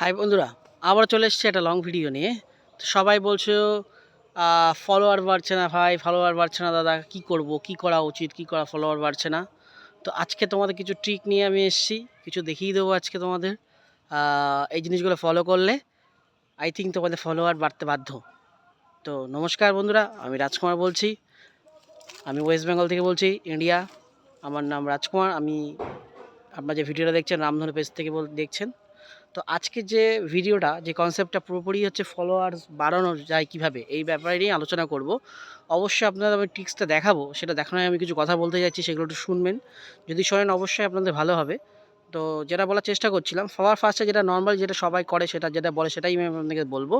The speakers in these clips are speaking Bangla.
হাই বন্ধুরা। আবার চলে এসছে একটা লং ভিডিও নিয়ে। তো সবাই বলছো ফলোয়ার বাড়ছে না ভাই? ফলোয়ার বাড়ছে না দাদা? কি করব? কি করা উচিত? কি করা ফলোয়ার বাড়ছে না? তো আজকে তোমাদের কিছু ট্রিক নিয়ে আমি এসেছি। কিছু দেখিয়ে দেবো আজকে তোমাদের। এই জিনিসগুলো ফলো করলে আই থিঙ্ক তোমাদের ফলোয়ার বাড়তে বাধ্য। তো নমস্কার বন্ধুরা, আমি রাজকুমার বলছি। আমি ওয়েস্ট বেঙ্গল থেকে বলছি ইন্ডিয়া আমার নাম রাজকুমার। আমি আপনার যে ভিডিওটা দেখছেন, রামধনু পেজ থেকে বল দেখছেন তো আজকে যে ভিডিওটা, যে কনসেপ্টটা পুরোপুরি হচ্ছে ফলোয়ার্স বাড়ানো যায় কীভাবে, এই ব্যাপারে নিয়ে আলোচনা করব। অবশ্যই আপনাদের আমি টিক্সটা দেখাবো, সেটা দেখানোর আমি কিছু কথা বলতে যাচ্ছি, সেগুলো একটু শুনবেন। যদি শোনেন, অবশ্যই আপনাদের ভালো হবে। তো যেটা বলার চেষ্টা করছিলাম, সবার ফার্স্টে যেটা নর্মাল যেটা সবাই করে, সেটা যেটা বলে, সেটাই আমি আপনাকে বলব।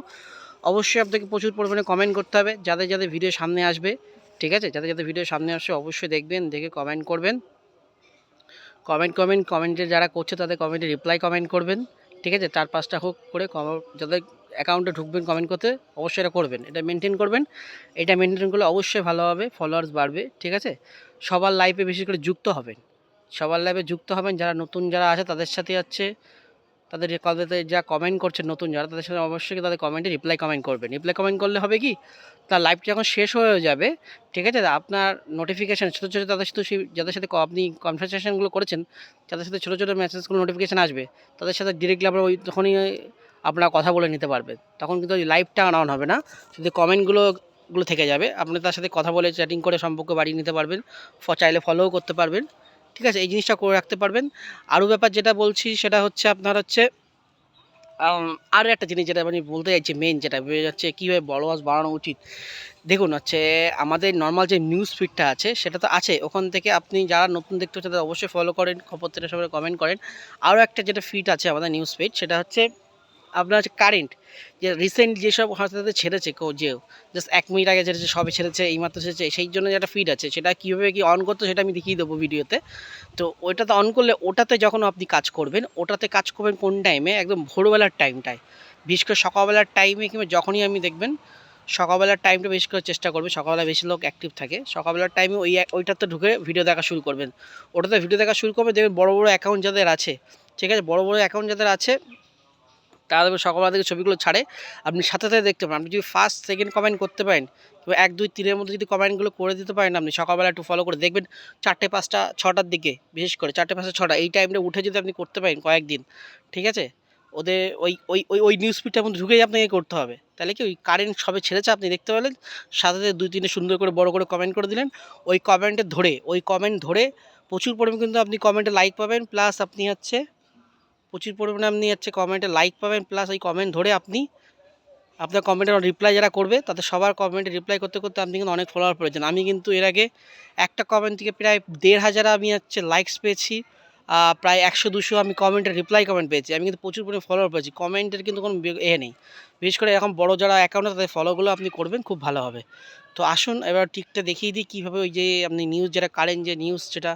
অবশ্যই আপনাকে প্রচুর পরিমাণে কমেন্ট করতে হবে যাদের যাদের ভিডিও সামনে আসবে, ঠিক আছে? যাদের যাদের ভিডিও সামনে আসবে অবশ্যই দেখবেন, দেখে কমেন্ট করবেন। কমেন্ট কমেন্ট কমেন্টে যারা করছে, তাদের কমেন্টে রিপ্লাই কমেন্ট করবেন। ঠিক আছে? চার পাঁচটা হোক করে কম- যাদের অ্যাকাউন্টে ঢুকবেন কমেন্ট করতে, অবশ্যই এটা করবেন। এটা মেনটেন করবেন। এটা মেনটেন করলে অবশ্যই ভালো হবে ফলোয়ার্স বাড়বে, ঠিক আছে? সবার লাইফে বেশি করে যুক্ত হবেন। সবার লাইফে যুক্ত হবেন, যারা নতুন যারা আছে তাদের সাথে হচ্ছে তাদের কলেজে যা কমেন্ট করছে নতুন যারা, তাদের সাথে অবশ্যই তাদের কমেন্টে রিপ্লাই কমেন্ট করবেন। রিপ্লাই কমেন্ট করলে হবে কি, তার লাইফটা যখন শেষ হয়ে যাবে, ঠিক আছে আপনার নোটিফিকেশান ছোটো ছোটো তাদের সাথে যাদের সাথে আপনি কনভারসেশনগুলো করেছেন যাদের সাথে ছোটো ছোটো মেসেজগুলো নোটিফিকেশান আসবে, তাদের সাথে ডিরেক্টলি আপনার ওই তখনই আপনার কথা বলে নিতে পারবেন। তখন কিন্তু ওই লাইভটা অন হবে না শুধু কমেন্টগুলো গুলো থেকে যাবে, আপনি তার সাথে কথা বলে চ্যাটিং করে সম্পর্ক বাড়িয়ে নিতে পারবেন চাইলে ফলোও করতে পারবেন। ঠিক আছে, এই জিনিসটা করে রাখতে পারবেন। আরও ব্যাপার যেটা বলছি, সেটা হচ্ছে আপনার হচ্ছে আরও একটা জিনিস যেটা আমি বলতে চাইছি মেন যেটা হচ্ছে কীভাবে বড় মাছ বাড়ানো উচিত। দেখুন হচ্ছে, আমাদের নর্মাল যে নিউজ ফিডটা আছে, সেটা তো আছে। ওখান থেকে আপনি যারা নতুন দেখতে হচ্ছে, তাদের অবশ্যই ফলো করেন, খবর থেকে সবাই কমেন্ট করেন। আরও একটা যেটা ফিড আছে আমাদের নিউজ ফিড সেটা হচ্ছে আপনার হচ্ছে কারেন্ট যে রিসেন্ট যেসব হাসপাতালে ছেড়েছে কেউ যে জাস্ট এক মিনিট আগে ছেড়েছে, সবে ছেড়েছে এইমাত্র ছেড়েছে, সেই জন্য যেটা ফিড আছে, সেটা কীভাবে কি অন করতে সেটা আমি দেখিয়ে দেবো ভিডিওতে। তো ওইটাতে অন করলে ওটাতে যখন আপনি কাজ করবেন, ওটাতে কাজ করবেন কোন টাইমে একদম ভোরবেলার টাইমটায় বিশেষ করে সকালবেলার টাইমে কিংবা যখনই আমি দেখবেন, সকালবেলার টাইমটা বেশি করে চেষ্টা করবে সকালবেলা বেশি লোক অ্যাক্টিভ থাকে, সকালবেলার টাইমে ওই ওইটাতে ঢুকে ভিডিও দেখা শুরু করবেন। ওটাতে ভিডিও দেখা শুরু করবে দেখবেন বড় বড় অ্যাকাউন্ট যাদের আছে, ঠিক আছে? বড় বড় অ্যাকাউন্ট যাদের আছে তারা সকালবেলা থেকে ছবিগুলো ছাড়ে। আপনি সাথে সাথে দেখতে পারেন। আপনি যদি ফার্স্ট সেকেন্ড কমেন্ট করতে পারেন কিংবা এক, দুই, তিনের মধ্যে যদি কমেন্টগুলো করে দিতে পারেন আপনি, সকালবেলা একটু ফলো করে দেখবেন চারটে পাঁচটা, ছটার দিকে, বিশেষ করে চারটে পাঁচটা, ছটা, এই টাইমটা উঠে যদি আপনি করতে পারেন কয়েকদিন, ঠিক আছে? ওদের ওই ওই ওই ওই নিউজ ফিডটার মধ্যে ঢুকেই আপনাকে করতে হবে। তাহলে কি ওই কারেন্ট সবে ছেড়েছে আপনি দেখতে পেলেন? সাথে সাথে দুই তিনটে সুন্দর করে, বড় করে কমেন্ট করে দিলেন। ওই কমেন্টে ধরে, ওই কমেন্ট ধরে প্রচুর পরিমাণে কিন্তু আপনি কমেন্টে লাইক পাবেন। প্লাস আপনি হচ্ছে প্রচুর পরিমাণে আপনি হচ্ছে কমেন্টে লাইক পাবেন প্লাস ওই কমেন্ট ধরে আপনি, আপনার কমেন্টের রিপ্লাই যারা করবে, তাদের সবার কমেন্টে রিপ্লাই করতে করতে আপনি কিন্তু অনেক ফলোয়ার পেয়েছেন আমি কিন্তু এর আগে একটা কমেন্ট থেকে প্রায় দেড় হাজার আমি হচ্ছে লাইকস পেয়েছি প্রায় একশো দুশো আমি কমেন্টে রিপ্লাই কমেন্ট পেয়েছি। আমি কিন্তু প্রচুর পরিমাণে ফলোয়ার পেয়েছি। কমেন্টের কিন্তু কোনো এ নেই। বিশেষ করে এখন বড় যারা অ্যাকাউন্ট তাদের ফলোগুলো আপনি করবেন, খুব ভালো হবে। তো আসুন, এবার টিকটা দেখিয়ে দিই কীভাবে ওই যে আপনি নিউজ যেটা কারেন্ট যে নিউজ যেটা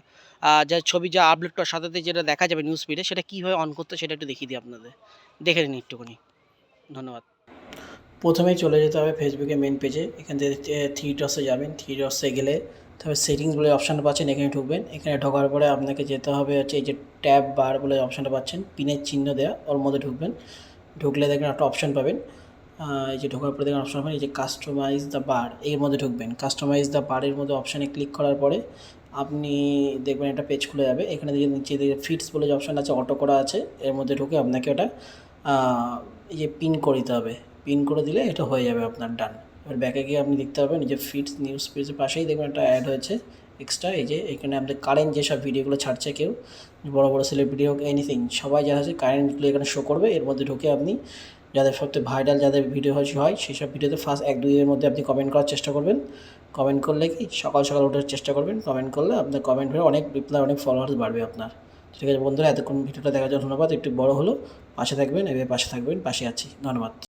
যা ছবি যা আপলোড করার সাথে যেটা দেখা যাবে নিউজ ফিডে সেটা কীভাবে অন করতে সেটা একটু দেখিয়ে দিই আপনাদের। দেখে নিন একটুখানি। ধন্যবাদ। প্রথমেই চলে যেতে হবে ফেসবুকে মেন পেজে এখান থেকে থ্রি ডটসে যাবেন। থ্রি ডটসে গেলে তবে সেটিংস বলে অপশানটা পাচ্ছেন, এখানে ঢুকবেন। এখানে ঢোকার পরে আপনাকে যেতে হবে হচ্ছে এই যে ট্যাব বার বলে অপশানটা পাচ্ছেন। পিনের চিহ্ন দেওয়া ওর মধ্যে ঢুকবেন। ঢুকলে দেখবেন একটা অপশান পাবেন। এই যে ঢোকার পরে দেখবেন অপশান পাবেন এই যে কাস্টমাইজ দ্য বার এর মধ্যে ঢুকবেন। কাস্টমাইজ দ্য বারের মধ্যে অপশানে ক্লিক করার পরে আপনি দেখবেন একটা পেজ খুলে যাবে। এখানে দেখে নিচে দিকে ফিটস বলে যে অপশান আছে অটো করা আছে। এর মধ্যে ঢুকে আপনাকে ওটা এই যে পিন করে দিতে হবে। পিন করে দিলে এটা হয়ে যাবে আপনার ডান এবার ব্যাকে গিয়ে আপনি দেখতে পাবেন যে ফিটস নিউজ পেজের পাশেই দেখবেন একটা অ্যাড হয়েছে এক্সট্রা এই যে এখানে আমাদের কারেন্ট যেসব ভিডিওগুলো ছাড়ছে কেউ, বড় বড় সেলিব্রিটি হোক এনিথিং সবাই যারা আছে কারেন্টগুলো এখানে শো করবে। এর মধ্যে ঢুকে আপনি যাদের সবচেয়ে ভাইরাল যাদের ভিডিও হয় সেই সব ভিডিওতে ফার্স্ট এক দুইয়ের মধ্যে আপনি কমেন্ট করার চেষ্টা করবেন। কমেন্ট করলে কি? সকাল সকাল ওঠার চেষ্টা করবেন। কমেন্ট করলে আপনার কমেন্ট হয়ে অনেক রিপ্লাই অনেক ফলোয়ার্স বাড়বে আপনার। ঠিক আছে বন্ধুরা, এতক্ষণ ভিডিওটা দেখার জন্য ধন্যবাদ। একটু বড় হলো, পাশে থাকবেন, এভাবে পাশে থাকবেন, পাশে আছি। ধন্যবাদ।